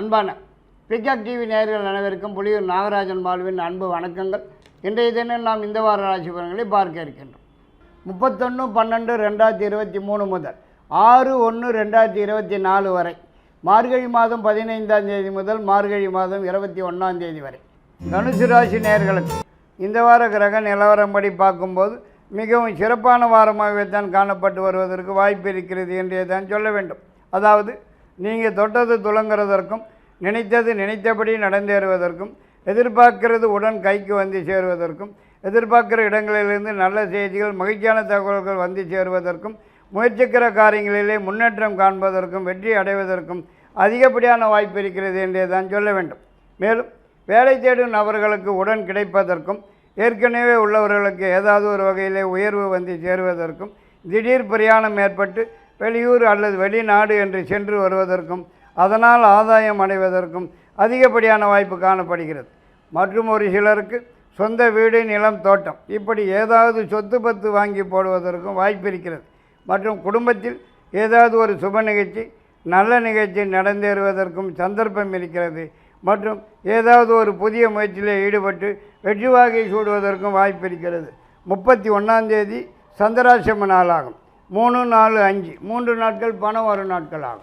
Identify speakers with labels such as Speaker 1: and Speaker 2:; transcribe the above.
Speaker 1: அன்பான peacock TV நேயர்கள் அனைவருக்கும் புலியூர் நாகராஜன் மாலுவின் அன்பு வணக்கங்கள். இன்றைய தினம் நாம் இந்த வார ராசி பலன்களை பார்க்க இருக்கின்றோம். முப்பத்தொன்று பன்னெண்டு ரெண்டாயிரத்தி இருபத்தி மூணு முதல் ஆறு ஒன்று ரெண்டாயிரத்தி இருபத்தி நாலு வரை. மார்கழி மாதம் பதினைந்தாம் தேதி முதல் மார்கழி மாதம் இருபத்தி ஒன்றாம் தேதி வரை. தனுசு ராசி நேர்களுக்கு இந்த வார கிரக நிலவரம்படி பார்க்கும்போது மிகவும் சிறப்பான வாரமாகவே தான் காணப்பட்டு வருவதற்கு வாய்ப்பு இருக்கிறது என்றே தான் சொல்ல வேண்டும். அதாவது நீங்கள் தொட்டது துளங்குறதற்கும் நினைத்தது நினைத்தபடி நடந்தேறுவதற்கும் எதிர்பார்க்கிறது உடன் கைக்கு வந்து சேருவதற்கும் எதிர்பார்க்கிற இடங்களிலிருந்து நல்ல செய்திகள் மகிழ்ச்சியான தகவல்கள் வந்து சேருவதற்கும் முயற்சிக்கிற காரியங்களிலே முன்னேற்றம் காண்பதற்கும் வெற்றி அடைவதற்கும் அதிகப்படியான வாய்ப்பு இருக்கிறது என்றே தான் சொல்ல வேண்டும். மேலும் வேலை தேடும் நபர்களுக்கு உடன் கிடைப்பதற்கும் ஏற்கனவே உள்ளவர்களுக்கு ஏதாவது ஒரு வகையிலே உயர்வு வந்து சேருவதற்கும் திடீர் பிரயாணம் ஏற்பட்டு வெளியூர் அல்லது வெளிநாடு என்று சென்று வருவதற்கும் அதனால் ஆதாயம் அடைவதற்கும் அதிகப்படியான வாய்ப்பு காணப்படுகிறது. மற்றும் ஒரு சிலருக்கு சொந்த வீடு நிலம் தோட்டம் இப்படி ஏதாவது சொத்து பத்து வாங்கி போடுவதற்கும் வாய்ப்பு இருக்கிறது. மற்றும் குடும்பத்தில் ஏதாவது ஒரு சுப நிகழ்ச்சி நல்ல நிகழ்ச்சி நடந்தேறுவதற்கும் சந்தர்ப்பம் இருக்கிறது. மற்றும் ஏதாவது ஒரு புதிய முயற்சியில் ஈடுபட்டு வெற்றி வாகை சூடுவதற்கும் வாய்ப்பு இருக்கிறது. முப்பத்தி ஒன்றாந்தேதி சந்திராசிரம நாளாகும். மூணு நாலு அஞ்சு. மூன்று நாட்கள் பணம் வரும் நாட்கள் ஆகும்.